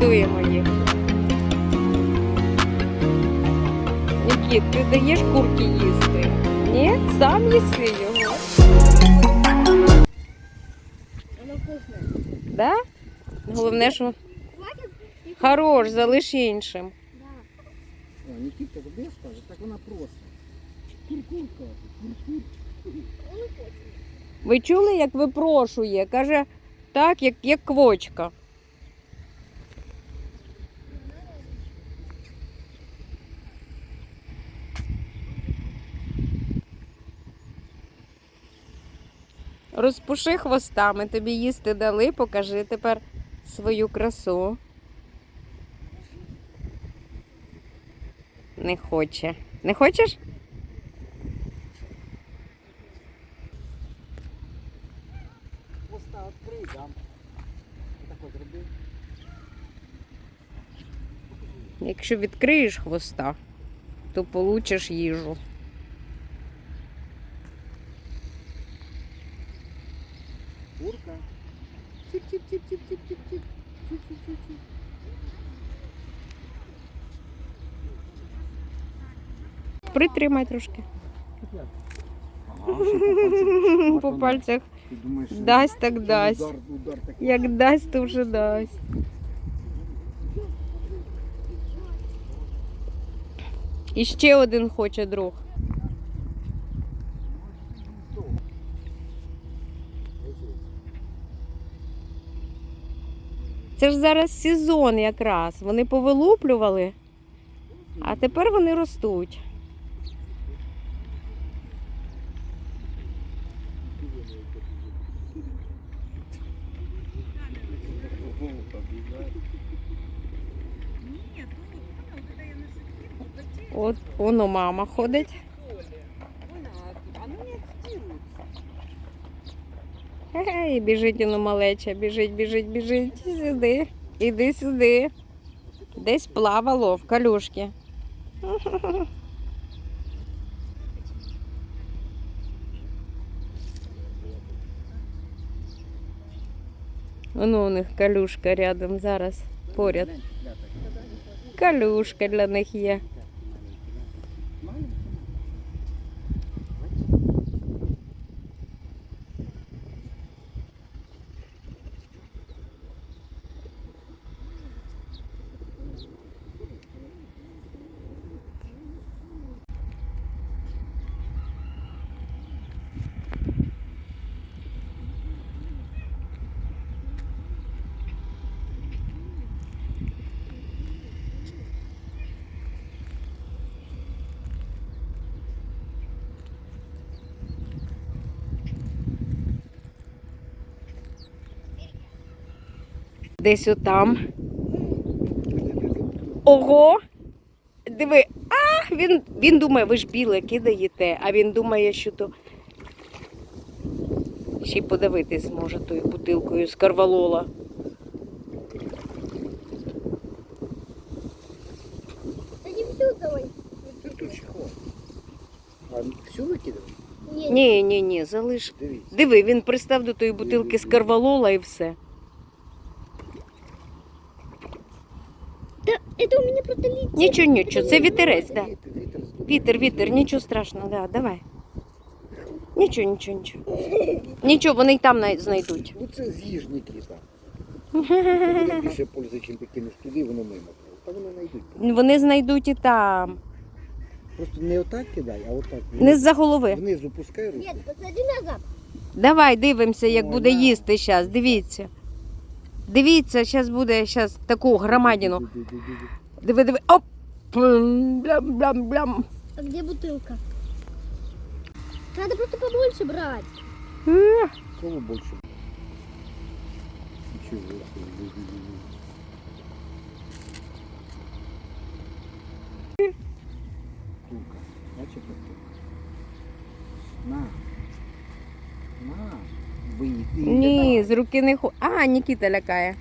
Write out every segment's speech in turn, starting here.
Годуємо їх. Нікіт, ти даєш курки їсти? Ні? Сам їси його. Оно вкусное. Да? Головне, що хорош, залиш іншим. Да. А, Нікіта тобі скаже, так вона просто. Куркурка, куркур. Ви чули, як випрошує? Каже, так, як, як квочка. Розпуши хвостами, тобі їсти дали, покажи тепер свою красу. Не хоче. Не хочеш? Хвоста відкрий, дам. Якщо відкриєш хвоста, то получиш їжу. Притримай трошки. Ага, по пальцях. Дасть так дасть. Як дасть, то вже дасть. І ще один хоче друг. Це ж зараз сезон якраз. Вони повилуплювали, а тепер вони ростуть. От воно мама ходить. Ей, біжить воно малеча, біжить, біжить, біжить сюди. Іди сюди. Десь плавало в калюшки. Воно у них калюшка рядом зараз поряд. Калюшка для них є. Десь отам. Ого! Диви, а він, він думає, ви ж біле кидаєте, а він думає, що то. Ще й подивитись зможе тою бутилкою з карвалола. А всю викидав? Ні, ні, ні, залиш. Диви, він пристав до тої бутилки з карвалола і все. Да это у меня просто летит. Нічого, нічого, це вітерець, так. Да. Вітер, вітер нічого страшного, да, давай. Нічого, нічого, нічого. Нічого, вони й там най- знайдуть. Ну це з'їж Нікіта. Буде більше пользи, чим ти кинеш туди, воно мимо. Та вони знайдуть. Вони знайдуть і там. Просто не отак кидай, а отак. Не з-за голови. Вниз опускай руку. Нет, посади назад. Давай дивимося, як Ой, буде на. їсти зараз. Дивіться. Дивіться, зараз буде зараз таку. Ду-ду-ду-ду-ду. Диви, диви. Оп! Блям, блям, блям. А где бутылка? Надо просто побольше брать. Кого більше? Нічого собі. Ду-ду-ду-ду. Курка. Бачиш, як тут? На. Вийди. Ні, з руки не хо. А, Нікіта лякає.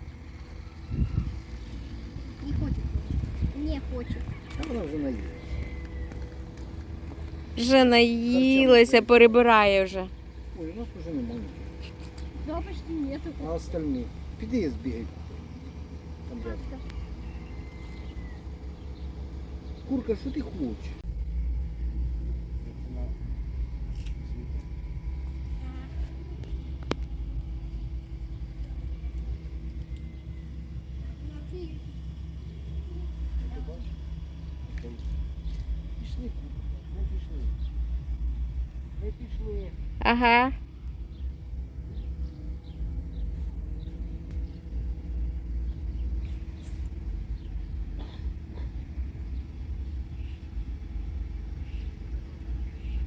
Не хочет. Не хочет. Та вона вже наїла. Вже наїлася, перебирає вже. Ой, у нас вже немає. Да, почти нету. А остальні? Піди збігай. Курка, що ти хочеш? Пішли, курка, не пішли. Не пішли. Ага.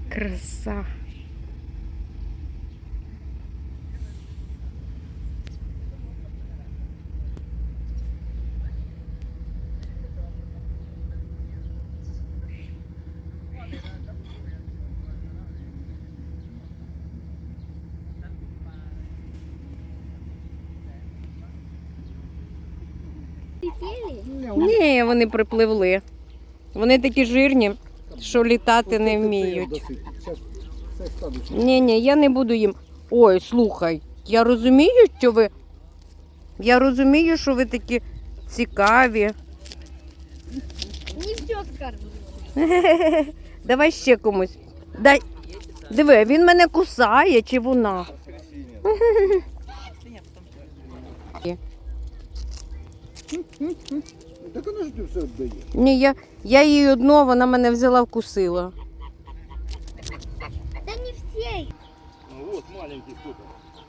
Краса. Ні, вони припливли. Вони такі жирні, що літати не вміють. Ні, ні, я не буду їм. Ой, слухай, я розумію, що ви. Я розумію, що ви такі цікаві. Не все скармливаю. Давай ще комусь. Дай. Диви, він мене кусає чи вона. Так воно ж ти все віддає. Ні, я, я їй одно, вона мене взяла вкусила. Да не все. Ну вот маленький кто-то.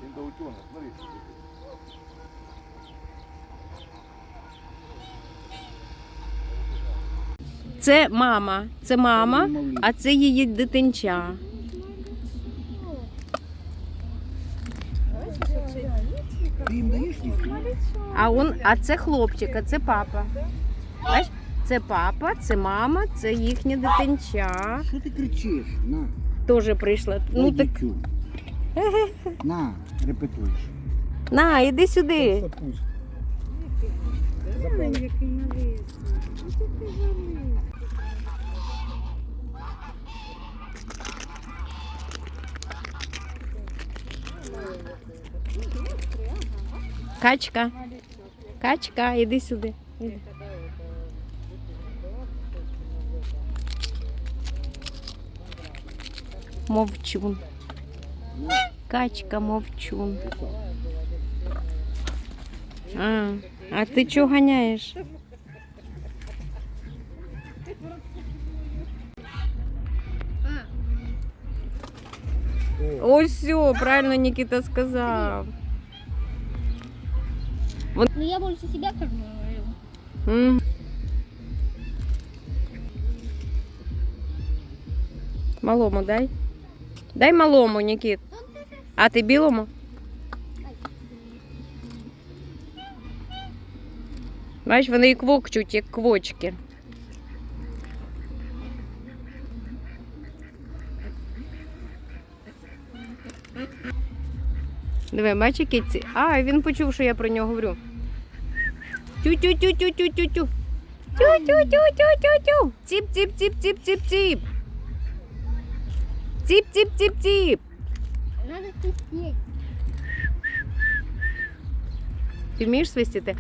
Индоутенок, смотри. Це мама. Це мама, а це її дитинча. А це хлопчик, а це папа. Бач, це папа, це мама, це їхня дитинча. Що ти кричиш? На, Теж прийшла. Ну так дитю. На, репетуєш. на, іди сюди. Качка. Качка, іди сюди. Мовчун. Качка мовчун. А, а ти чого ганяєш? Ось все, правильно Нікіта сказав. Ну я больше себя кормлю. Mm. Малому дай. Дай малому, Нікіт. А ти білому? Бачиш, вони і квокчуть, як квочки. Диви, бачиш, які ці. А, він почув, що я про нього говорю. Тю-тю-тю-тю-тю-тю-тю. Тю-тю-тю-тю-тю-тю. Ціп-ціп-ціп-ціп-ціп-ціп. Ціп-ціп-ціп-ціп. Надо свистеть. Ти вмієш свистіти?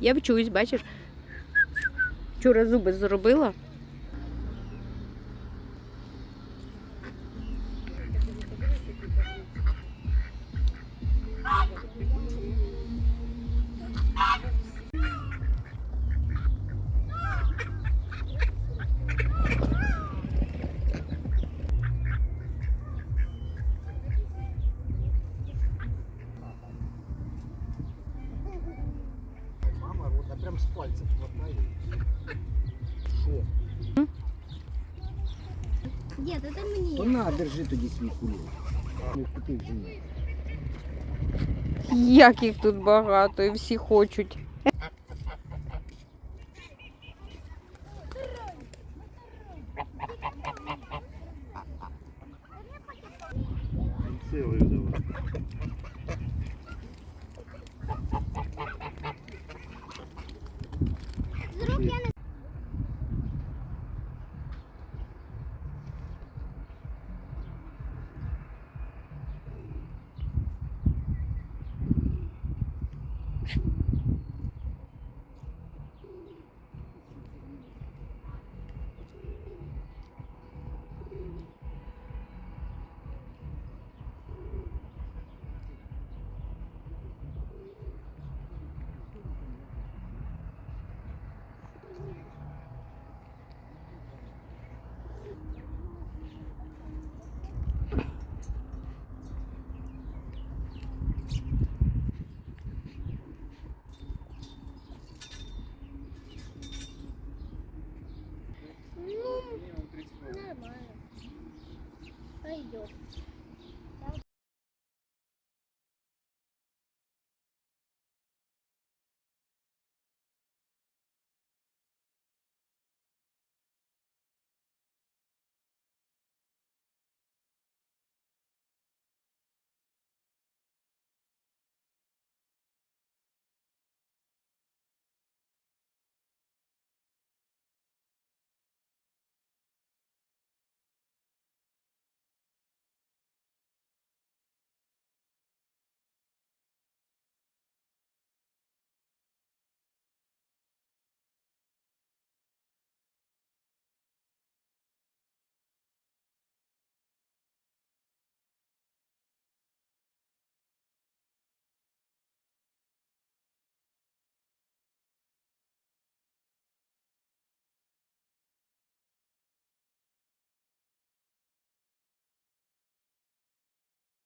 Я вчусь, бачиш. Вчора зуби зробила. То на, держи тоді свій кулі. Як їх тут багато і всі хочуть.